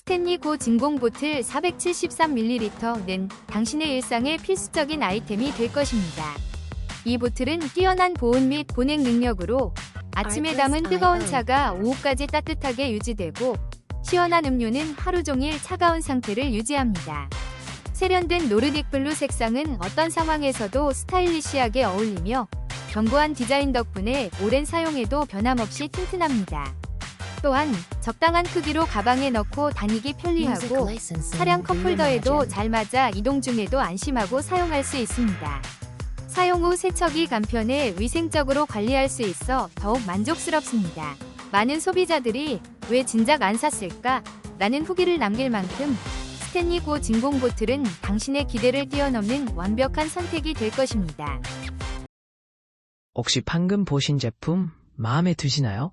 스탠리 고 진공 보틀 473ml는 당신의 일상의 필수적인 아이템이 될 것입니다. 이 보틀은 뛰어난 보온 및 보냉 능력으로 아침에 담은 뜨거운 차가 오후까지 따뜻하게 유지되고 시원한 음료는 하루 종일 차가운 상태를 유지합니다. 세련된 노르딕 블루 색상은 어떤 상황에서도 스타일리시하게 어울리며 견고한 디자인 덕분에 오랜 사용에도 변함없이 튼튼합니다. 또한 적당한 크기로 가방에 넣고 다니기 편리하고 차량 컵홀더에도 잘 맞아 이동 중에도 안심하고 사용할 수 있습니다. 사용 후 세척이 간편해 위생적으로 관리할 수 있어 더욱 만족스럽습니다. 많은 소비자들이 왜 진작 안 샀을까? 라는 후기를 남길 만큼 스탠리 고 진공 보틀은 당신의 기대를 뛰어넘는 완벽한 선택이 될 것입니다. 혹시 방금 보신 제품 마음에 드시나요?